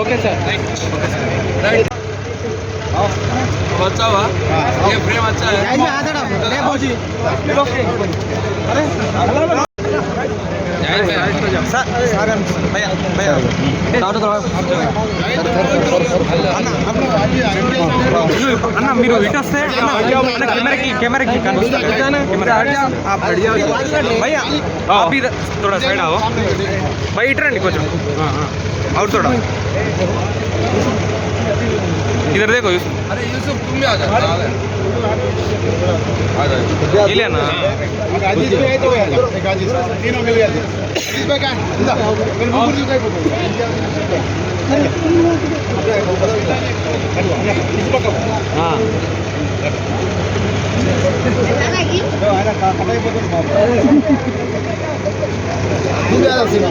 Okay sir. వచ్చావా? ఏ ప్రేమ వచ్చా? అన్న మీరు ఇటు కెమెరాకి కెమెరాకి థోడా సైడ్ ఆవు. బయట రండి కొంచెం. అవుట్ చూడ इधर देखो यूसुफ। अरे यूसुफ तुम भी आ जाओ आ जाओ ये लेना हाँ। आजीज पे है तो एक आजीज तीनों के लिए आजीज। पे क्या इंदा मेरे मुँह इस पे का हाँ तू भी आ जाओ सीमा।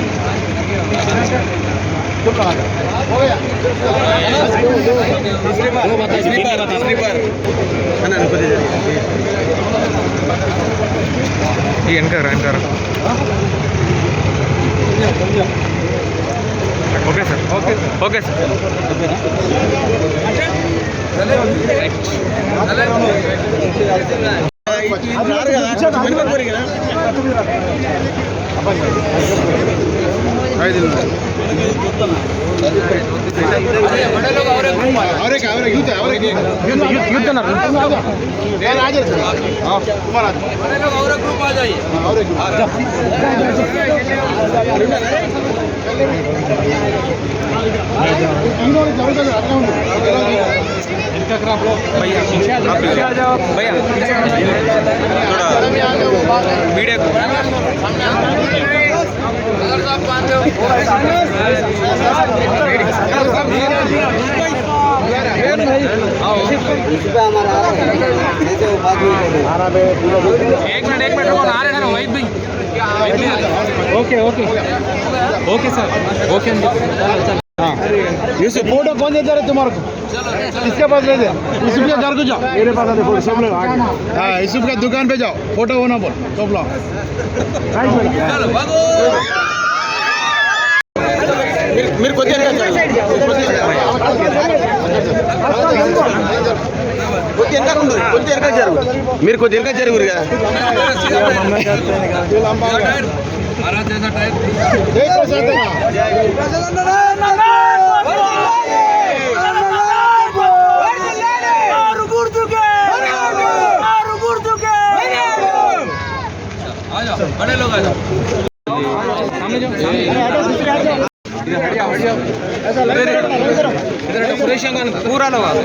వెనకార వెనకార okay sir okay okay sir अरे ಜರುಗದು ಅರ್ಥ ಉಂಟು भैया भैया, थोड़ा एक मिनट एक मिनट आ रहे हैं वहीद भाई okay okay. Okay, sir. Okay Yusuf photo कौन देता है तुम्हारे को? किसके पास ले दे यूसुफ के घर को जाओ मेरे पास आते फोटो सब लोग आगे हाँ यूसुफ के दुकान पे जाओ फोटो होना बोल सब लोग चलो भागो మీరు కొద్దిగా మీరు కొద్దిగా వెనక జరుగురు కదా टायर కూరలో కాదు.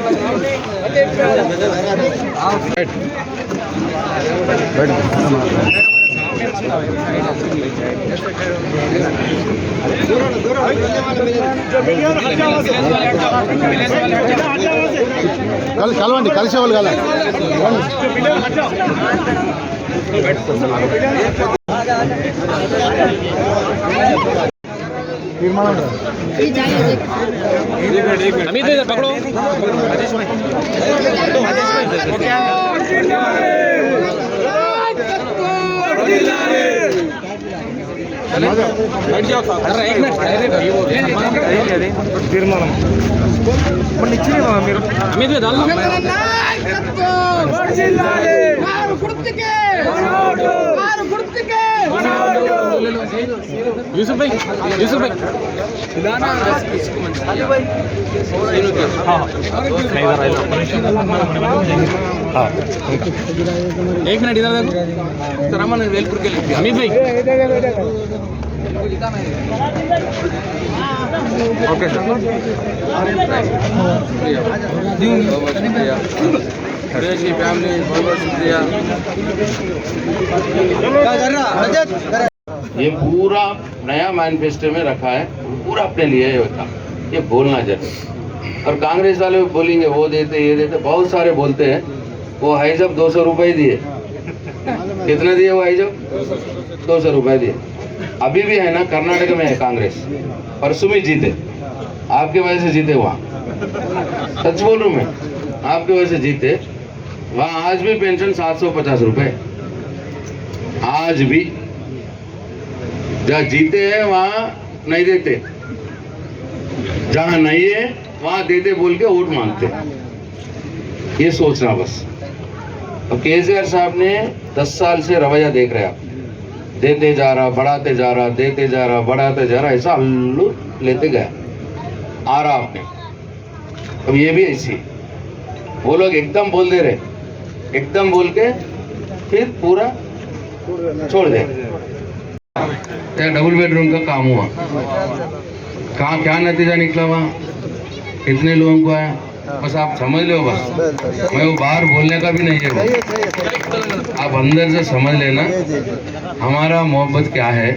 కలవండి కలిసేవాళ్ళు కల. पकड़ो बैठ जाओ अरे एक मिनट अरे తీర్మానం మళ్ళీ ఇచ్చిన మీరు అమిత్ మీద దాల్లో వారు గుర్తుకే వారు గుర్తుకే यूसुफ भाई यूसुफ भाई हाँ हाँ एक मिनट इधर देखो सर अम्मा నేను వేల్పూర్కి వెళ్ళి अमित भाई ఓకే సార్ की फैमिली, बहुत शुक्रिया। ये पूरा नया मैनिफेस्टो में रखा है, पूरा अपने लिए होता ये बोलना ज़रूर और कांग्रेस वाले भी बोलेंगे, वो देते, ये देते। बहुत सारे बोलते हैं। वो हाइजब दो सौ रुपये दिए। कितने दिए वो हाइजब? दो सौ रुपये दिए। अभी भी है ना, कर्नाटक में है कांग्रेस। परसों में जीते। आपके वजह से जीते वहाँ। सच बोल रहा हूँ मैं? आपकी वजह से जीते। वहाँ आज भी पेंशन सात सौ पचास रुपए। आज भी। जहाँ जीते हैं, वहाँ नहीं देते। जहाँ नहीं है, वहाँ देते बोल के वोट मांगते। ये सोचना बस। और केसीआर साहब ने दस साल से रवैया देख रहे आप। देते जा रहा, बढ़ाते जा रहा, देते जा रहा, बढ़ाते जा रहा, ऐसा हल्लू लेते गया आ रहा आपने। अब ये भी ऐसी। वो लोग एकदम बोल दे रहे। एकदम बोल के फिर पूरा छोड़ दे। डबल बेडरूम का काम हुआ। कहाँ क्या नतीजा निकला वहाँ? कितने लोगों को आया? बस आप समझ लो बस। मैं वो बाहर बोलने का भी नहीं है आप अंदर से समझ लेना, हमारा मोहब्बत क्या है?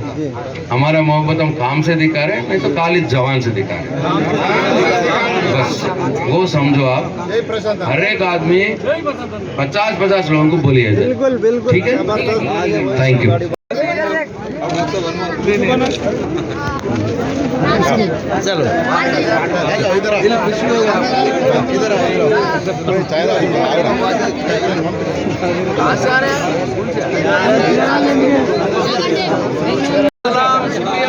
हमारा मोहब्बत हम काम से दिखा रहे हैं, नहीं तो काली जवान से दिखा रहे हैं। बस वो समझो आप। हर एक आदमी पचास पचास लोगों को बोलिए बिल्कुल बिल्कुल। ठीक है? थैंक यू सलाम शुक्रिया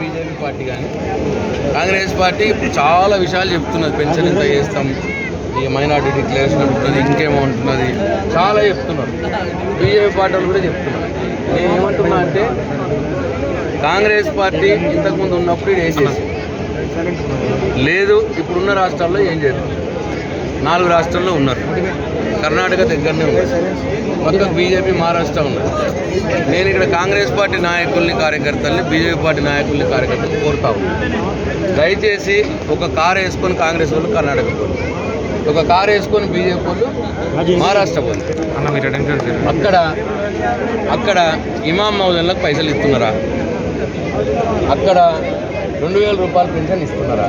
బీజేపీ పార్టీ కానీ కాంగ్రెస్ పార్టీ ఇప్పుడు చాలా విషయాలు చెప్తున్నది. పెన్షన్ ఎంత చేస్తాం? ఈ మైనార్టీ డిక్లరేషన్ ఉంటున్నది ఇంకేమో ఉంటున్నది? చాలా చెప్తున్నారు. బీజేపీ పార్టీ కూడా చెప్తున్నారు. నేను ఏమంటున్నా అంటే కాంగ్రెస్ పార్టీ ఇంతకుముందు ఉన్నప్పుడు ఇది వేసేసి లేదు ఇప్పుడున్న రాష్ట్రాల్లో ఏం చేద్దాం నాలుగు రాష్ట్రాల్లో ఉన్నారు. కర్ణాటక దగ్గరనే ఉన్నారు. మొత్తం బీజేపీ మహారాష్ట్ర ఉన్నారు. నేను ఇక్కడ కాంగ్రెస్ పార్టీ నాయకుల్ని కార్యకర్తల్ని బీజేపీ పార్టీ నాయకుల్ని కార్యకర్తలు కోరుతా దయచేసి ఒక కారు వేసుకొని కాంగ్రెస్ వాళ్ళు కర్ణాటక పోరు ఒక కారు వేసుకొని బీజేపీ వాళ్ళు మహారాష్ట్ర పోరు అక్కడ అక్కడ ఇమాం మౌదన్లకు పైసలు ఇస్తున్నారా? అక్కడ రెండు వేల రూపాయలు పెన్షన్ ఇస్తున్నారా?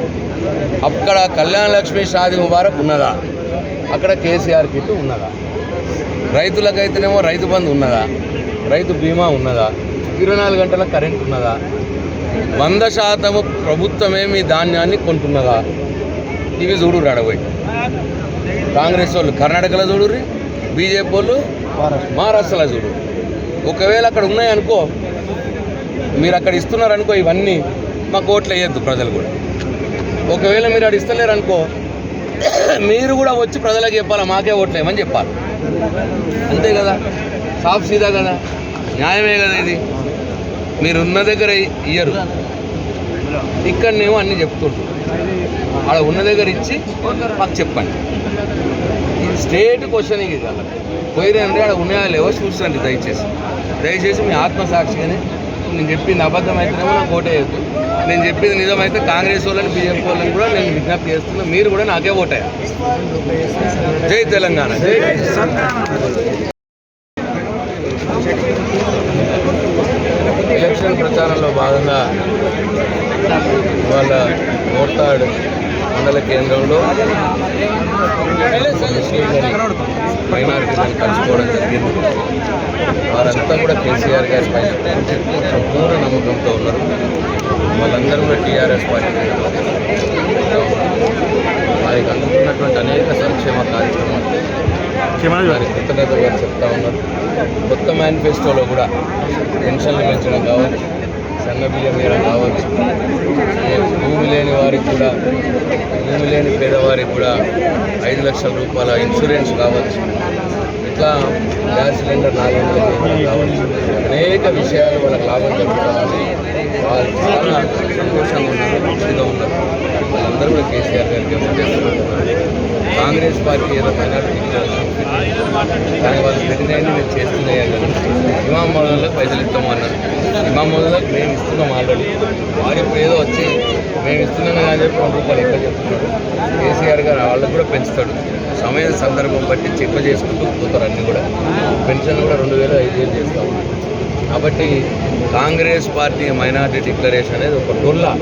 అక్కడ కళ్యాణ లక్ష్మి షాది ముబారక్ ఉన్నదా? అక్కడ కేసీఆర్ కిట్ ఉన్నదా? రైతులకైతేనేమో రైతు బంధు ఉన్నదా? రైతు బీమా ఉన్నదా? ఇరవై నాలుగు గంటల కరెంట్ ఉన్నదా? వంద శాతము ప్రభుత్వమే మీ ధాన్యాన్ని కొంటున్నదా? ఇవి చూడు అడగబోయి కాంగ్రెస్ వాళ్ళు కర్ణాటకలో చూడుర్రి బీజేపీ వాళ్ళు మహారాష్ట్రలో. చూడు ఒకవేళ అక్కడ ఉన్నాయనుకో మీరు అక్కడ ఇస్తున్నారనుకో ఇవన్నీ మాకు ఓట్లు వేయద్దు ప్రజలు కూడా. ఒకవేళ మీరు అక్కడ ఇస్తలేరనుకో మీరు కూడా వచ్చి ప్రజలకు చెప్పాలి మాకే ఓట్లు వేయమని చెప్పాలి. అంతే కదా? సాఫ్ సీదా కదా? న్యాయమే కదా ఇది? మీరు ఉన్న దగ్గర ఇయ్యరు. ఇక్కడనేమో అన్నీ చెప్తుంటారు ఆడ ఉన్న దగ్గర ఇచ్చి మాకు చెప్పండి. ఇది స్టేట్ క్వశ్చన్ ఇది కదా. పోయిరండి ఆడ ఉన్నాయా లేవో చూసండి దయచేసి. దయచేసి మీ ఆత్మసాక్షిగానే నేను చెప్పింది అబద్ధం అయితేనేమో నాకు ఓటేయద్దు నేను చెప్పింది నిజమైతే కాంగ్రెస్ వాళ్ళని బీజేపీ వాళ్ళని కూడా నేను విజ్ఞప్తి చేస్తున్నా. మీరు కూడా నాకే ఓటయ్యా. జై తెలంగాణ జై ఎలక్షన్ ప్రచారంలో భాగంగా వాళ్ళ ఓటాడు మండల కేంద్రంలో మైనారిటీలను కలుసుకోవడం జరిగింది. వారంతా కూడా కేసీఆర్ గారి పైన సంపూర్ణ నమ్మకంతో ఉన్నారు. వాళ్ళందరూ కూడా టీఆర్ఎస్ పార్టీ వారికి అందుతున్నటువంటి అనేక సంక్షేమ కార్యక్రమాలు వారి కృతజ్ఞతలు గారు చెప్తా ఉన్నారు. కొత్త మేనిఫెస్టోలో కూడా పెన్షన్లు పెంచడం కావచ్చు బియ్యం వేయడం కావచ్చు భూమి లేని వారికి కూడా భూమి లేని పేదవారికి కూడా ఐదు లక్షల రూపాయల ఇన్సూరెన్స్ కావచ్చు. ఇట్లా గ్యాస్ సిలిండర్ నాలుగు కావచ్చు. అనేక విషయాలు వాళ్ళకి లాభం జరుగుతామని వాళ్ళు చాలా సంతోషంగా ఉన్నారు మంచిగా ఉన్నారు. వాళ్ళందరూ కూడా కేసీఆర్ గారికి కాంగ్రెస్ పార్టీ ఏదో మైనార్టీ దాని వాళ్ళు పెట్టినవి మేము చేస్తున్నాయి ఇమాం మౌలకు పైసలు ఇస్తాము అన్నారు ఇమాం మౌలకు మేము ఇస్తున్నాం ఆల్రెడీ. వారు ఇప్పుడు ఏదో వచ్చి మేము ఇస్తున్నాం అని చెప్పి రెండు రూపాయలు ఎక్కువ చెప్తున్నారు కేసీఆర్ గారు వాళ్ళకు కూడా పెంచుతాడు. సమయం సందర్భం బట్టి చెక్ చేసుకుంటూ పోతారు అన్నీ కూడా. పెన్షన్ కూడా రెండు వేలు ఐదు వేలు చేస్తాము కాబట్టి కాంగ్రెస్ పార్టీ మైనార్టీ డిక్లరేషన్ అనేది ఒక డొల్లా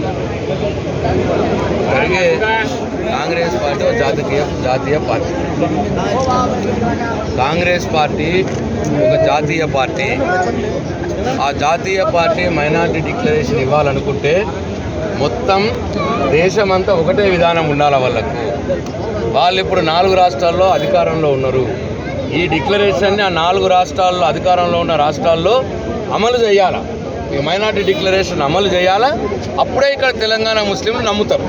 అలాగే కాంగ్రెస్ పార్టీ జాతీయ జాతీయ పార్టీ. కాంగ్రెస్ పార్టీ ఒక జాతీయ పార్టీ. ఆ జాతీయ పార్టీ మైనార్టీ డిక్లరేషన్ ఇవ్వాలనుకుంటే మొత్తం దేశమంతా ఒకటే విధానం ఉండాలి వాళ్ళకు. వాళ్ళు ఇప్పుడు నాలుగు రాష్ట్రాల్లో అధికారంలో ఉన్నారు. ఈ డిక్లరేషన్ని ఆ నాలుగు రాష్ట్రాల్లో అధికారంలో ఉన్న రాష్ట్రాల్లో అమలు చేయాలా? ఈ మైనార్టీ డిక్లరేషన్ అమలు చేయాలా? అప్పుడే ఇక్కడ తెలంగాణ ముస్లింలు నమ్ముతారు.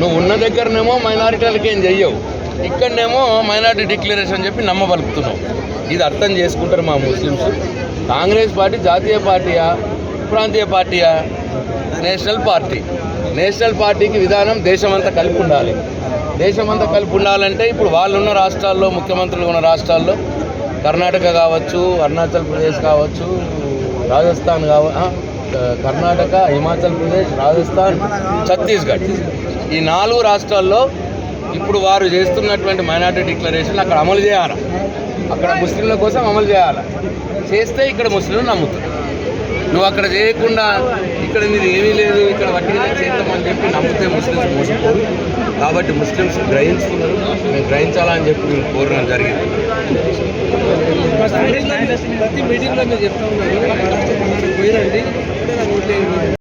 నువ్వు ఉన్న దగ్గరనేమో మైనారిటీలకి ఏం చెయ్యవు. ఇక్కడనేమో మైనార్టీ డిక్లరేషన్ చెప్పి నమ్మబలుకుతున్నావు. ఇది అర్థం చేసుకుంటారు మా ముస్లిమ్స్ కాంగ్రెస్ పార్టీ జాతీయ పార్టీయా? ప్రాంతీయ పార్టీయా? National party. నేషనల్ పార్టీకి విధానం దేశమంతా కలిపి ఉండాలి. దేశమంతా కలిపి ఉండాలంటే ఇప్పుడు వాళ్ళు ఉన్న రాష్ట్రాల్లో ముఖ్యమంత్రులు ఉన్న రాష్ట్రాల్లో కర్ణాటక కావచ్చు అరుణాచల్ ప్రదేశ్ కావచ్చు రాజస్థాన్ కావ కర్ణాటక హిమాచల్ ప్రదేశ్ రాజస్థాన్ ఛత్తీస్గఢ్. ఈ నాలుగు రాష్ట్రాల్లో ఇప్పుడు వారు చేస్తున్నటువంటి మైనార్టీ డిక్లరేషన్ అక్కడ అమలు చేయాలి. అక్కడ ముస్లింల కోసం అమలు చేయాలి. చేస్తే ఇక్కడ ముస్లింలు నమ్ముతారు. నువ్వు అక్కడ చేయకుండా ఇక్కడ నీది ఏమీ లేదు ఇక్కడ వట్టిగా చేద్దామని చెప్పి నమ్మితే ముస్లిమ్స్ మోసపోరు. కాబట్టి ముస్లిమ్స్ గ్రహిస్తున్నారు మేము గ్రహించాలని చెప్పి మేము కోరడం జరిగింది. ప్రతి మీటింగ్లో మీరు ఇప్పుడే నాకు